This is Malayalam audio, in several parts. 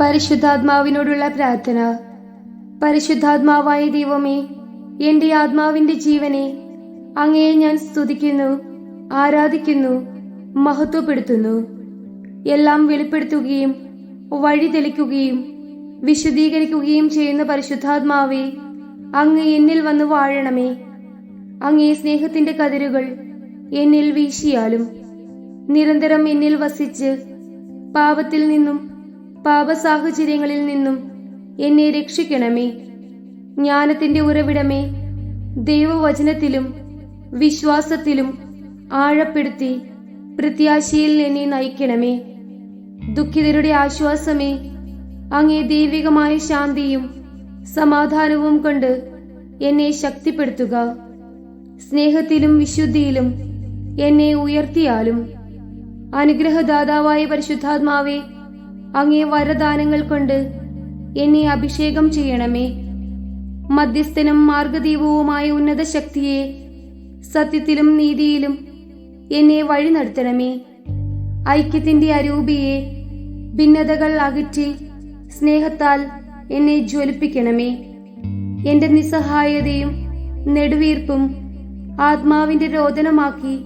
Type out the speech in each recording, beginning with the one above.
പരിശുദ്ധാത്മാവിനോടുള്ള പ്രാർത്ഥന. പരിശുദ്ധാത്മാവായ ദൈവമേ എന്റെ ആത്മാവിന്റെ ജീവനെ അങ്ങയെ ഞാൻ സ്തുതിക്കുന്നു ആരാധിക്കുന്നു മഹത്വപ്പെടുത്തുന്നു. എല്ലാം വെളിപ്പെടുത്തുകയും വഴി തെളിക്കുകയും വിശദീകരിക്കുകയും ചെയ്യുന്ന പരിശുദ്ധാത്മാവേ അങ്ങ് എന്നിൽ വന്ന് വാഴണമേ. അങ്ങേ സ്നേഹത്തിന്റെ കതിരുകൾ എന്നിൽ വീശിയാലും നിരന്തരം എന്നിൽ വസിച്ച് പാപത്തിൽ നിന്നും പാപസാഹചര്യങ്ങളിൽ നിന്നും എന്നെ രക്ഷിക്കണമേ. ജ്ഞാനത്തിന്റെ ഉറവിടമേ ദൈവവചനത്തിലും വിശ്വാസത്തിലും ആഴപ്പെടുത്തി പ്രത്യാശയിൽ എന്നെ നയിക്കണമേ. ദുഃഖിതരുടെ ആശ്വാസമേ അങ്ങേ ദൈവികമായ ശാന്തിയും സമാധാനവും കൊണ്ട് എന്നെ ശക്തിപ്പെടുത്തുക. സ്നേഹത്തിലും വിശുദ്ധിയിലും എന്നെ ഉയർത്തിയാലും. അനുഗ്രഹദാതാവായ പരിശുദ്ധാത്മാവെ അങ്ങേ വരദാനങ്ങൾ കൊണ്ട് എന്നെ അഭിഷേകം ചെയ്യണമേ. മധ്യസ്ഥനും മാർഗദീപവുമായ ഉന്നത ശക്തിയെ സത്യത്തിലും നീതിയിലും എന്നെ വഴി നടത്തണമേ. ഐക്യത്തിന്റെ അരൂപിയെ ഭിന്നതകൾ അകറ്റി സ്നേഹത്താൽ എന്നെ ജ്വലിപ്പിക്കണമേ. എന്റെ നിസ്സഹായതയും നെടുവീർപ്പും ആത്മാവിന്റെ രോദനമാക്കി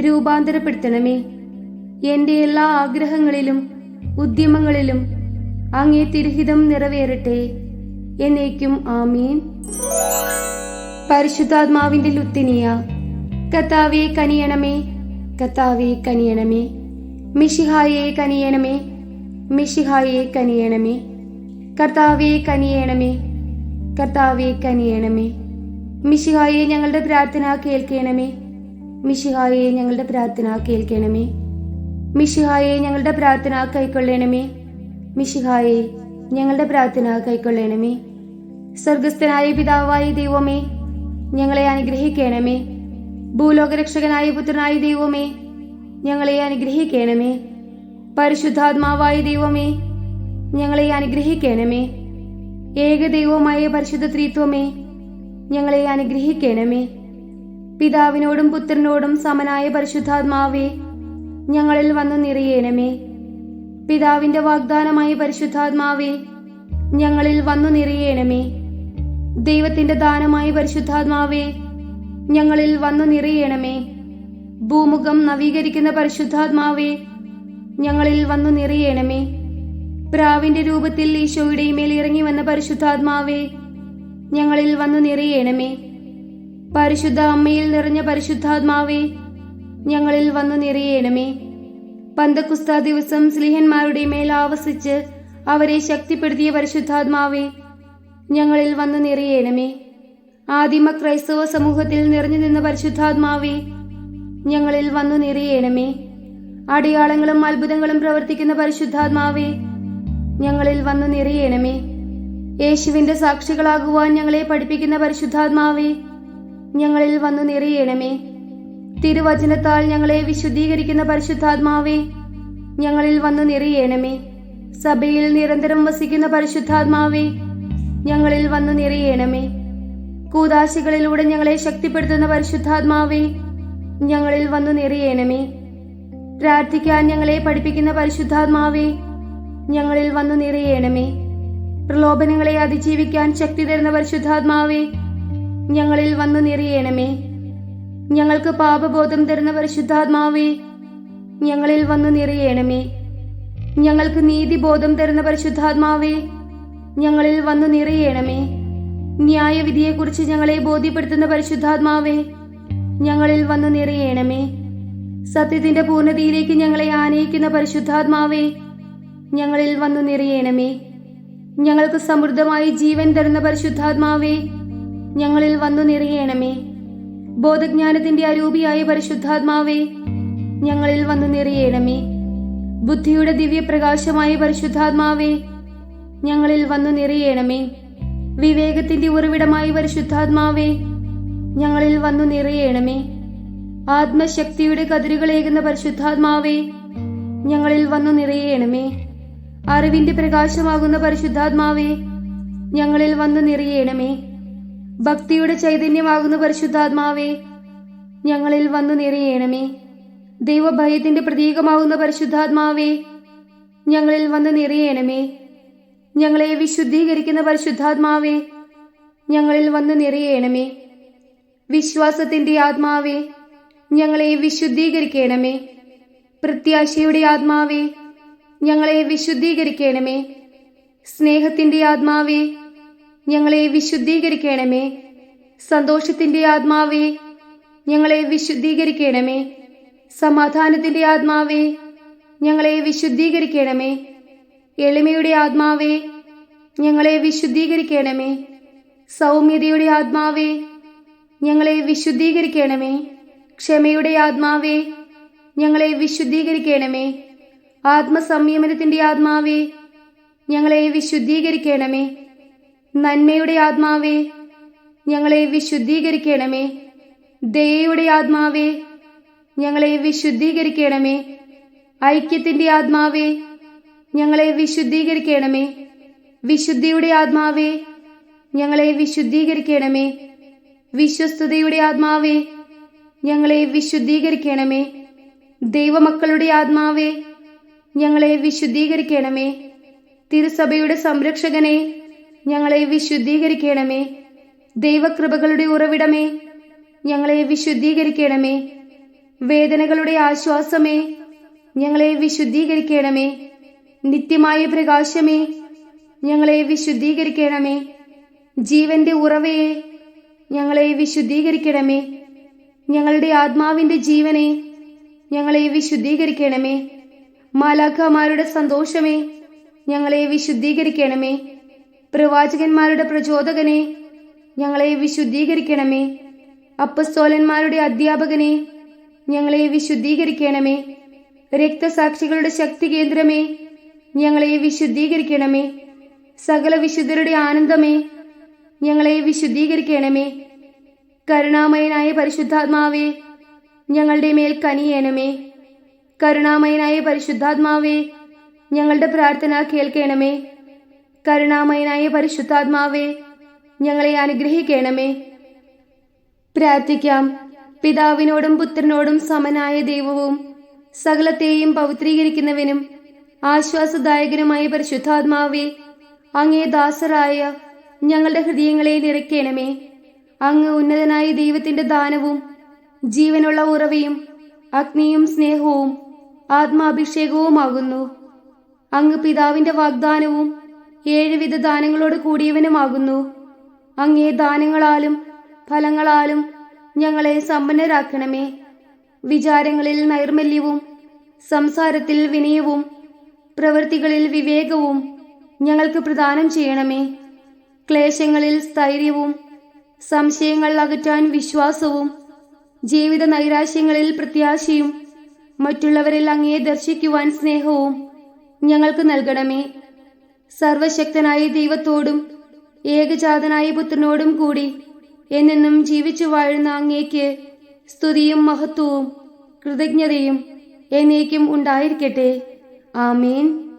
രൂപാന്തരപ്പെടുത്തണമേ. എന്റെ എല്ലാ ആഗ്രഹങ്ങളിലും ഉദ്യമങ്ങളിലും അങ്ങേ തിരുഹിതം നിറവേറട്ടെ. എന്നേക്കും ആമീൻ. പരിശുദ്ധാത്മാവിന്റെ ലുത്തിനിയ കത്താവെ കനിയണമേ കത്താവെ കനിയണമേ. മിഷിഹായെ കനിയണമേ മിഷിഹായെ കനിയണമേ. കർത്താവെ കനിയണമേ കർത്താവെ കനിയണമേ. മിഷിഹായെ ഞങ്ങളുടെ പ്രാർത്ഥന കേൾക്കണമേ മിഷിഹായെ ഞങ്ങളുടെ പ്രാർത്ഥന കേൾക്കണമേ. മിഷിഹായെ ഞങ്ങളുടെ പ്രാർത്ഥന കൈക്കൊള്ളണമേ. മിഷിഹായെ ഞങ്ങളുടെ പ്രാർത്ഥന കൈക്കൊള്ളണമേ. സ്വർഗസ്ഥനായ പിതാവായ ദൈവമേ ഞങ്ങളെ അനുഗ്രഹിക്കണമേ. ഭൂലോകരക്ഷകനായ പുത്രനായ ദൈവമേ ഞങ്ങളെ അനുഗ്രഹിക്കണമേ. പരിശുദ്ധാത്മാവായ ദൈവമേ ഞങ്ങളെ അനുഗ്രഹിക്കണമേ. ഏകദൈവമായ പരിശുദ്ധ ത്രിത്വമേ ഞങ്ങളെ അനുഗ്രഹിക്കണമേ. പിതാവിനോടും പുത്രനോടും സമനായ പരിശുദ്ധാത്മാവേ ഞങ്ങളിൽ വന്ന് നിറയേണമേ. പിതാവിന്റെ വാഗ്ദാനമായ പരിശുദ്ധാത്മാവേ ഞങ്ങളിൽ വന്നു നിറയേണമേ. ദൈവത്തിന്റെ ദാനമായ പരിശുദ്ധാത്മാവേ ഞങ്ങളിൽ വന്നു നിറയേണമേ. ഭൂമുഖം നവീകരിക്കുന്ന പരിശുദ്ധാത്മാവേ ഞങ്ങളിൽ വന്നു നിറയേണമേ. പ്രാവിന്റെ രൂപത്തിൽ ഈശോയുടെ മേൽ ഇറങ്ങി വന്ന പരിശുദ്ധാത്മാവേ ഞങ്ങളിൽ വന്നു നിറയേണമേ. പരിശുദ്ധ അമ്മയിൽ നിറഞ്ഞ പരിശുദ്ധാത്മാവേ ഞങ്ങളിൽ വന്നു നിറയേണമേ. പന്തക്കുസ്ത ദിവസം സ്ലിഹന്മാരുടെ മേൽ ആവസിച്ച് അവരെ ശക്തിപ്പെടുത്തിയ പരിശുദ്ധാത്മാവേ ഞങ്ങളിൽ വന്നു നിറയേണമേ. ആദിമ ക്രൈസ്തവ സമൂഹത്തിൽ നിറഞ്ഞു നിന്ന പരിശുദ്ധാത്മാവേ ഞങ്ങളിൽ വന്നു നിറയേണമേ. അടയാളങ്ങളും അത്ഭുതങ്ങളും പ്രവർത്തിക്കുന്ന പരിശുദ്ധാത്മാവേ ഞങ്ങളിൽ വന്നു നിറയേണമേ. യേശുവിന്റെ സാക്ഷികളാകുവാൻ ഞങ്ങളെ പഠിപ്പിക്കുന്ന പരിശുദ്ധാത്മാവേ ഞങ്ങളിൽ വന്നു നിറയണമേ. തിരുവചനത്താൽ ഞങ്ങളെ വിശുദ്ധീകരിക്കുന്ന പരിശുദ്ധാത്മാവേ ഞങ്ങളിൽ വന്ന് നിറയേണമേ. സഭയിൽ നിരന്തരം വസിക്കുന്ന പരിശുദ്ധാത്മാവേ ഞങ്ങളിൽ വന്ന് നിറയേണമേ. കൂതാശികളിലൂടെ ഞങ്ങളെ ശക്തിപ്പെടുത്തുന്ന പരിശുദ്ധാത്മാവേ ഞങ്ങളിൽ വന്ന് നിറയേണമേ. പ്രാർത്ഥിക്കാൻ ഞങ്ങളെ പഠിപ്പിക്കുന്ന പരിശുദ്ധാത്മാവേ ഞങ്ങളിൽ വന്ന് നിറയേണമേ. പ്രലോഭനങ്ങളെ അതിജീവിക്കാൻ ശക്തി തരുന്ന പരിശുദ്ധാത്മാവേ ഞങ്ങളിൽ വന്ന് നിറയണമേ. ഞങ്ങൾക്ക് പാപബോധം തരുന്ന പരിശുദ്ധാത്മാവേ ഞങ്ങളിൽ വന്നു നിറയണമേ. ഞങ്ങൾക്ക് നീതിബോധം തരുന്ന പരിശുദ്ധാത്മാവേ ഞങ്ങളിൽ വന്നു നിറയണമേ. ന്യായവിധിയെക്കുറിച്ച് ഞങ്ങളെ ബോധ്യപ്പെടുത്തുന്ന പരിശുദ്ധാത്മാവേ ഞങ്ങളിൽ വന്നു നിറയണമേ. സത്യത്തിന്റെ പൂർണതയിലേക്ക് ഞങ്ങളെ ആനയിക്കുന്ന പരിശുദ്ധാത്മാവേ ഞങ്ങളിൽ വന്നു നിറയണമേ. ഞങ്ങൾക്ക് സമൃദ്ധമായി ജീവൻ തരുന്ന പരിശുദ്ധാത്മാവേ ഞങ്ങളിൽ വന്നു നിറയണമേ. ബോധജ്ഞാനത്തിന്റെ അരൂപിയായ പരിശുദ്ധാത്മാവേ ഞങ്ങളിൽ വന്നു നിറയേണമേ. ബുദ്ധിയുടെ ദിവ്യപ്രകാശമായ പരിശുദ്ധാത്മാവേ ഞങ്ങളിൽ വന്നു നിറയേണമേ. വിവേകത്തിന്റെ ഉറവിടമായ പരിശുദ്ധാത്മാവേ ഞങ്ങളിൽ വന്നു നിറയേണമേ. ആത്മശക്തിയുടെ കതിരുകളേകുന്ന പരിശുദ്ധാത്മാവേ ഞങ്ങളിൽ വന്നു നിറയേണമേ. അറിവിന്റെ പ്രകാശമാകുന്ന പരിശുദ്ധാത്മാവേ ഞങ്ങളിൽ വന്നു നിറയണമേ. ഭക്തിയുടെ ചൈതന്യമാകുന്ന പരിശുദ്ധാത്മാവേ ഞങ്ങളിൽ വന്നു നിറയണമേ. ദൈവഭയത്തിന്റെ പ്രതീകമാകുന്ന പരിശുദ്ധാത്മാവേ ഞങ്ങളിൽ വന്ന് നിറയണമേ. ഞങ്ങളെ വിശുദ്ധീകരിക്കുന്ന പരിശുദ്ധാത്മാവേ ഞങ്ങളിൽ വന്ന് നിറയണമേ. വിശ്വാസത്തിന്റെ ആത്മാവേ ഞങ്ങളെ വിശുദ്ധീകരിക്കണമേ. പ്രത്യാശയുടെ ആത്മാവേ ഞങ്ങളെ വിശുദ്ധീകരിക്കണമേ. സ്നേഹത്തിന്റെ ആത്മാവേ ഞങ്ങളെ വിശുദ്ധീകരിക്കണമേ. സന്തോഷത്തിന്റെ ആത്മാവേ ഞങ്ങളെ വിശുദ്ധീകരിക്കണമേ. സമാധാനത്തിന്റെ ആത്മാവേ ഞങ്ങളെ വിശുദ്ധീകരിക്കണമേ. എളിമയുടെ ആത്മാവേ ഞങ്ങളെ വിശുദ്ധീകരിക്കണമേ. സൗമ്യതയുടെ ആത്മാവേ ഞങ്ങളെ വിശുദ്ധീകരിക്കണമേ. ക്ഷമയുടെ ആത്മാവേ ഞങ്ങളെ വിശുദ്ധീകരിക്കണമേ. ആത്മസംയമനത്തിന്റെ ആത്മാവേ ഞങ്ങളെ വിശുദ്ധീകരിക്കണമേ. നന്മയുടെ ആത്മാവേ ഞങ്ങളെ വിശുദ്ധീകരിക്കണമേ. ദയയുടെ ആത്മാവേ ഞങ്ങളെ വിശുദ്ധീകരിക്കണമേ. ഐക്യത്തിന്റെ ആത്മാവേ ഞങ്ങളെ വിശുദ്ധീകരിക്കണമേ. വിശുദ്ധിയുടെ ആത്മാവേ ഞങ്ങളെ വിശുദ്ധീകരിക്കണമേ. വിശ്വസ്തയുടെ ആത്മാവേ ഞങ്ങളെ വിശുദ്ധീകരിക്കണമേ. ദൈവമക്കളുടെ ആത്മാവേ ഞങ്ങളെ വിശുദ്ധീകരിക്കണമേ. തിരുസഭയുടെ സംരക്ഷകനെ ഞങ്ങളെ വിശുദ്ധീകരിക്കണമേ. ദൈവകൃപകളുടെ ഉറവിടമേ. ഞങ്ങളെ വിശുദ്ധീകരിക്കണമേ. വേദനകളുടെ ആശ്വാസമേ. ഞങ്ങളെ വിശുദ്ധീകരിക്കണമേ. നിത്യമായ പ്രകാശമേ. ഞങ്ങളെ വിശുദ്ധീകരിക്കണമേ. ജീവന്റെ ഉറവയെ ഞങ്ങളെ വിശുദ്ധീകരിക്കണമേ. ഞങ്ങളുടെ ആത്മാവിന്റെ ജീവനെ. ഞങ്ങളെ വിശുദ്ധീകരിക്കണമേ. മാലാഖമാരുടെ സന്തോഷമേ. ഞങ്ങളെ വിശുദ്ധീകരിക്കണമേ. പ്രവാചകന്മാരുടെ പ്രചോദകനെ ഞങ്ങളെ വിശുദ്ധീകരിക്കണമേ. അപ്പസ്തോലന്മാരുടെ അധ്യാപകനെ ഞങ്ങളെ വിശുദ്ധീകരിക്കണമേ. രക്തസാക്ഷികളുടെ ശക്തി കേന്ദ്രമേ ഞങ്ങളെ വിശുദ്ധീകരിക്കണമേ. സകല വിശുദ്ധരുടെ ആനന്ദമേ ഞങ്ങളെ വിശുദ്ധീകരിക്കണമേ. കരുണാമയനായ പരിശുദ്ധാത്മാവേ ഞങ്ങളുടെ മേൽ കനിയേണമേ. കരുണാമയനായ പരിശുദ്ധാത്മാവേ ഞങ്ങളുടെ പ്രാർത്ഥന കേൾക്കണമേ. കരുണാമയനായ പരിശുദ്ധാത്മാവേ ഞങ്ങളെ അനുഗ്രഹിക്കണമേ. പ്രാർത്ഥിക്കാം. പിതാവിനോടും പുത്രനോടും സമനായ ദൈവവും സകലത്തെയും പവിത്രീകരിക്കുന്നവനും ആശ്വാസദായകനുമായ പരിശുദ്ധാത്മാവേ അങ്ങേ ദാസരായ ഞങ്ങളുടെ ഹൃദയങ്ങളെ നിറയ്ക്കണമേ. അങ്ങ് ഉന്നതനായ ദൈവത്തിന്റെ ദാനവും ജീവനുള്ള ഉറവയും അഗ്നിയും സ്നേഹവും ആത്മാഭിഷേകവുമാകുന്നു. അങ്ങ് പിതാവിന്റെ വാഗ്ദാനവും ഏഴുവിധ ദാനങ്ങളോട് കൂടിയവനുമാകുന്നു. അങ്ങേ ദാനങ്ങളാലും ഫലങ്ങളാലും ഞങ്ങളെ സമ്പന്നരാക്കണമേ. വിചാരങ്ങളിൽ നൈർമല്യവും സംസാരത്തിൽ വിനയവും പ്രവൃത്തികളിൽ വിവേകവും ഞങ്ങൾക്ക് പ്രദാനം ചെയ്യണമേ. ക്ലേശങ്ങളിൽ സ്ഥൈര്യവും സംശയങ്ങൾ അകറ്റാൻ വിശ്വാസവും ജീവിത നൈരാശ്യങ്ങളിൽ പ്രത്യാശയും മറ്റുള്ളവരിൽ അങ്ങേ ദർശിക്കുവാൻ സ്നേഹവും ഞങ്ങൾക്ക് നൽകണമേ. സർവശക്തനായ ദൈവത്തോടും ഏകജാതനായ പുത്രനോടും കൂടി എന്നെന്നും ജീവിച്ചു വാഴുന്ന അങ്ങേക്ക് സ്തുതിയും മഹത്വവും കൃതജ്ഞതയും എന്നേക്കും ഉണ്ടായിരിക്കട്ടെ. ആമേൻ.